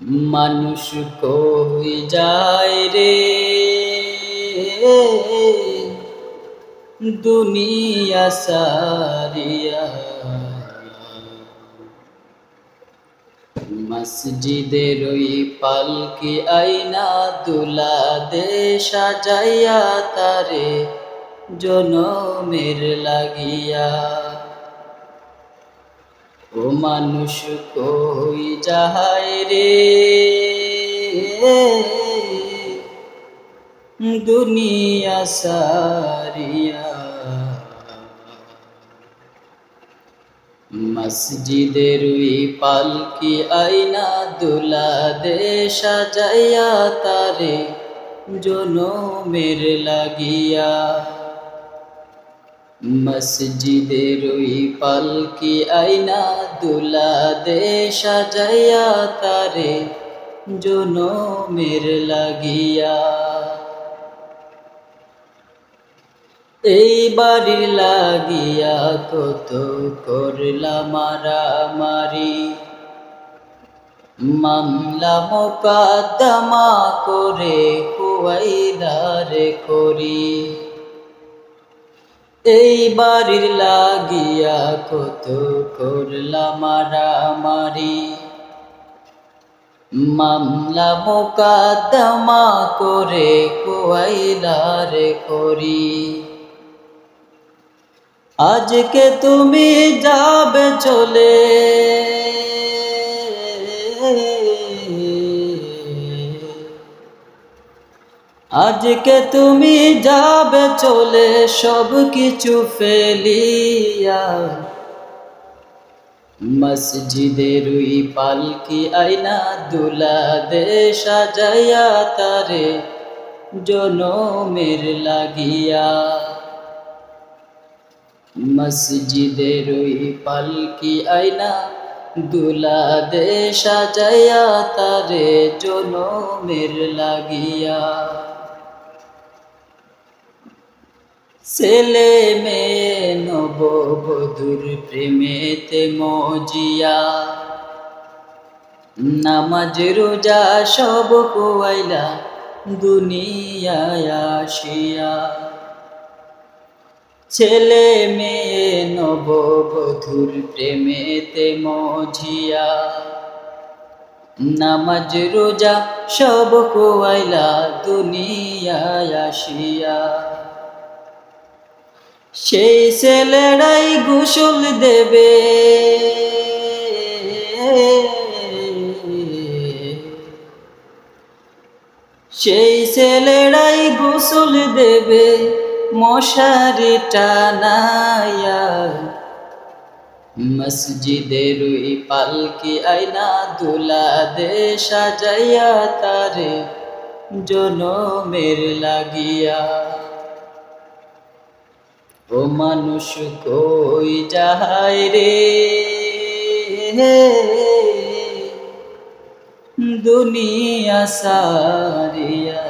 মানুষ কই যায় রে? দুনিয়া সারিয়া। মসজিদের ওই পালকি আইনা দুলা দে সাজাইয়া তারে জনমের লাগিয়া। ও মানুষ কই যাহাই রে? দুনিয়া সারিয়া মসজিদের পালকি আইনা দুলা দে সাজাইয়া তারে জনমের লাগিয়া মসজিদের ওই পালকি আইনা দুলা দে সাজাইয়া তারে জনমের লাগিয়া। এই বাড়ি লাগিয়া কত করলা মারামারি। মামলা মোকাদ্দমা করে কুয়াইদারে করি। এই বাড়ির লাগিয়া কত করলা মারামারি মামলা মোকাদ্দমা করে কুয়াইলারে করি। আজকে তুমি যাবে চলে আজকে তুমি যাবে চলে, সব কিছু ফেলিয়া। মসজিদের ওই পালকি আইনা দুলা দে সাজাইয়া তারে জনমের লাগিয়া। মসজিদের ওই পালকি আইনা দুলা দে সাজাইয়া তারে জনমের লাগিয়া। ছেলে মেয়ে নববধুর প্রেমেতে মজিয়া। নামাজ, রোজা সব কোয়াইলা দুনিয়ায় আসিয়া। ছেলে মেয়ে নব নববধুর প্রেমেতে মজিয়া। নামাজ, রোজা সব কোয়াইলা দুনিয়ায় আসিয়া। সেই ছেলেরাই গোসল দেবে। সেই ছেলেরাই গোসল দেবে, মশারি টানায়া। মসজিদের ওই পালকি আইনা দুলা দে সাজাইয়া তারে জনমের লাগিয়া। ও মানুষ কই যাহাই রে? দুনিয়া সারিয়া।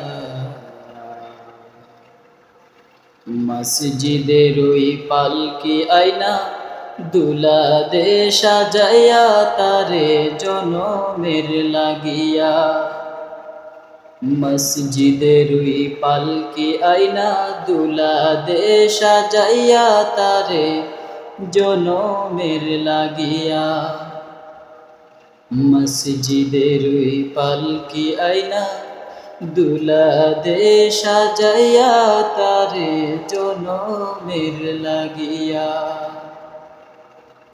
মসজিদের ওই পালকি আইনা দুলা দে সাজাইয়া, তারে জনমের লাগিয়া। মসজিদের ওই পালকি আইনা দুলা দে সাজাইয়া তারে জনমের লাগিয়া। মসজিদের ওই পালকি আইনা দুলা দে সাজাইয়া তারে জনমের লাগিয়া।